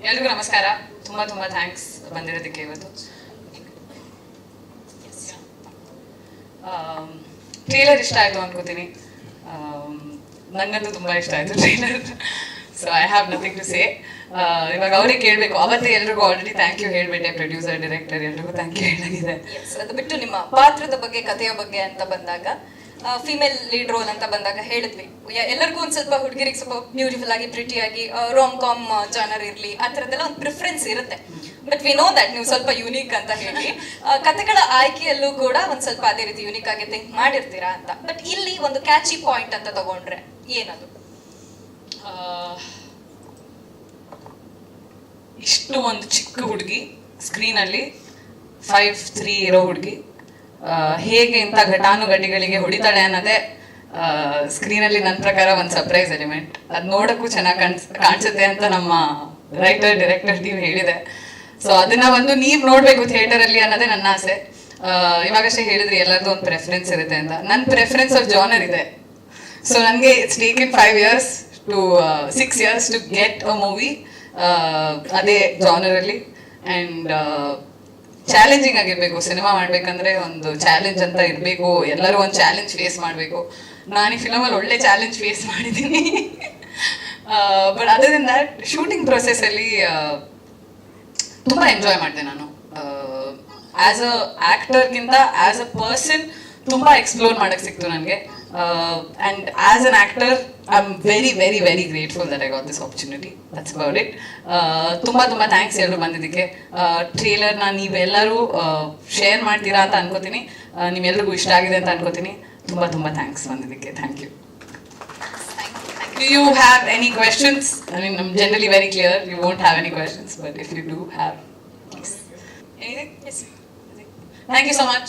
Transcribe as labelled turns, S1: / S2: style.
S1: ಎಲ್ರಿಗೂ ನಮಸ್ಕಾರ. ತುಂಬ ತುಂಬ ಥ್ಯಾಂಕ್ಸ್ ಬಂದಿರೋದಕ್ಕೆ ಇವತ್ತು. ಟ್ರೇಲರ್ ಇಷ್ಟ ಆಯಿತು ಅನ್ಕೋತೀನಿ. ಆಮ್, ನಂಗಂತೂ ತುಂಬ ಇಷ್ಟ ಆಯಿತು trailer so I have nothing to say ಇವಾಗ ಅವ್ರಿಗೆ ಕೇಳಬೇಕು ಅವತ್ತೇ ಎಲ್ರಿಗೂ ಆಲ್ರೆಡಿ ಥ್ಯಾಂಕ್ ಯು ಹೇಳ್ಬಿಟ್ಟೆ ಪ್ರೊಡ್ಯೂಸರ್ ಡೈರೆಕ್ಟರ್ ಎಲ್ರಿಗೂ ಥ್ಯಾಂಕ್ ಯು
S2: ಹೇಳಿದೆ ಅದು ಬಿಟ್ಟು ನಿಮ್ಮ ಪಾತ್ರದ ಬಗ್ಗೆ ಕಥೆಯ ಬಗ್ಗೆ ಅಂತ ಬಂದಾಗ ಫಿಮೇಲ್ ಲೀಡ್ ರೋಲ್ ಅಂತ ಬಂದಾಗ ಹೇಳಿದ್ವಿ. ಎಲ್ಲರಿಗೂ ಒಂದ್ ಸ್ವಲ್ಪ ಹುಡುಗಿರಿಗೆ ಸ್ವಲ್ಪ ಬ್ಯೂಟಿಫುಲ್ ಆಗಿ ಪ್ರಿಟಿ ಆಗಿ ರೋಮ್ ಕಾಮ್ ಜಾನರ್ ಇರ್ಲಿ, ಆ ಥರದ್ದೆಲ್ಲ ಒಂದು ಪ್ರಿಫರೆನ್ಸ್ ಇರುತ್ತೆ. ಬಟ್ ವಿ ನೋ ದಟ್ ನೀವು ಸ್ವಲ್ಪ ಯುನೀಕ್ ಅಂತ ಹೇಳಿ ಕಥೆಗಳ ಆಯ್ಕೆಯಲ್ಲೂ ಕೂಡ ಒಂದ್ ಸ್ವಲ್ಪ ಅದೇ ರೀತಿ ಯುನೀಕ್ ಆಗಿ ಥಿಂಕ್ ಮಾಡಿರ್ತೀರಾ ಅಂತ. ಬಟ್ ಇಲ್ಲಿ ಒಂದು ಕ್ಯಾಚಿ ಪಾಯಿಂಟ್ ಅಂತ ತಗೊಂಡ್ರೆ ಏನದು?
S1: ಇಷ್ಟು ಒಂದು ಚಿಕ್ಕ ಹುಡುಗಿ ಸ್ಕ್ರೀನಲ್ಲಿ ಫೈವ್ ತ್ರೀ ಇರೋ ಹುಡುಗಿ. ಹೇಗೆ ಇಂಥ ಘಟಾನುಘಟಿಗಳಿಗೆ ಹೊಡಿತಾಳೆ ಅನ್ನೋದೇ ಸ್ಕ್ರೀನಲ್ಲಿ ನನ್ನ ಪ್ರಕಾರ ಒಂದು ಸರ್ಪ್ರೈಸ್ ಎಲಿಮೆಂಟ್ ಅದ್ ನೋಡೋಕ್ಕೂ ಚೆನ್ನಾಗಿ ಕಾಣಿಸ್, ಕಾಣಿಸುತ್ತೆ ಅಂತ ನಮ್ಮ ರೈಟರ್ ಡೈರೆಕ್ಟರ್ ಟೀಮ್ ಹೇಳಿದೆ. ಸೊ ಅದನ್ನ ಒಂದು ನೀವು ನೋಡಬೇಕು ಥಿಯೇಟರಲ್ಲಿ ಅನ್ನೋದೇ ನನ್ನ ಆಸೆ. ಇವಾಗಷ್ಟೇ ಹೇಳಿದ್ರಿ ಎಲ್ಲರದ್ದು ಒಂದು ಪ್ರೆಫರೆನ್ಸ್ ಇರುತ್ತೆ ಅಂತ. ನನ್ನ ಪ್ರೆಫರೆನ್ಸ್ ಆಫ್ ಜಾನರ್ ಇದೆ. ಸೊ ನನಗೆ it's take in five years to six years to get a movie ಅದೇ ಜಾನರಲ್ಲಿ ಆ್ಯಂಡ್ ಚಾಲೆಂಜಿಂಗ್ ಆಗಿರ್ಬೇಕು ಸಿನಿಮಾ ಮಾಡ್ಬೇಕಂದ್ರೆ ಒಂದು ಚಾಲೆಂಜ್ ಅಂತ ಇರಬೇಕು, ಎಲ್ಲರೂ ಒಂದು ಚಾಲೆಂಜ್ ಫೇಸ್ ಮಾಡಬೇಕು. ನಾನು ಈ ಫಿಲಮಲ್ಲಿ ಒಳ್ಳೆ ಚಾಲೆಂಜ್ ಫೇಸ್ ಮಾಡಿದ್ದೀನಿ. ಬಟ್ ಅದರ್ ದನ್ ಶೂಟಿಂಗ್ ಪ್ರೊಸೆಸಲ್ಲಿ ತುಂಬ ಎಂಜಾಯ್ ಮಾಡಿದೆ ನಾನು. ಆಸ್ ಅ ಆಕ್ಟರ್ಗಿಂತ ಆಸ್ ಅ ಪರ್ಸನ್ ತುಂಬ ಎಕ್ಸ್ಪ್ಲೋರ್ ಮಾಡಕ್ಕೆ ಸಿಕ್ತು ನನಗೆ. And and as an actor, I'm very, very, very grateful that I got this opportunity. That's about it. ತುಂಬ ತುಂಬ ಥ್ಯಾಂಕ್ಸ್ ಎಲ್ಲರೂ ಬಂದಿದ್ದಕ್ಕೆ ಟ್ರೇಲರ್ನ ನೀವೆಲ್ಲರೂ ಶೇರ್ ಮಾಡ್ತೀರಾ ಅಂತ ಅನ್ಕೋತೀನಿ ನಿಮ್ಮೆಲ್ರಿಗೂ ಇಷ್ಟ ಆಗಿದೆ ಅಂತ ಅನ್ಕೋತೀನಿ ತುಂಬ ತುಂಬ ಥ್ಯಾಂಕ್ಸ್ ಬಂದಿದ್ದಕ್ಕೆ thank you Do you have any questions? I mean, I'm generally very clear. You won't have any questions, but if you do have, please. Anything? Yes. Thank you so much.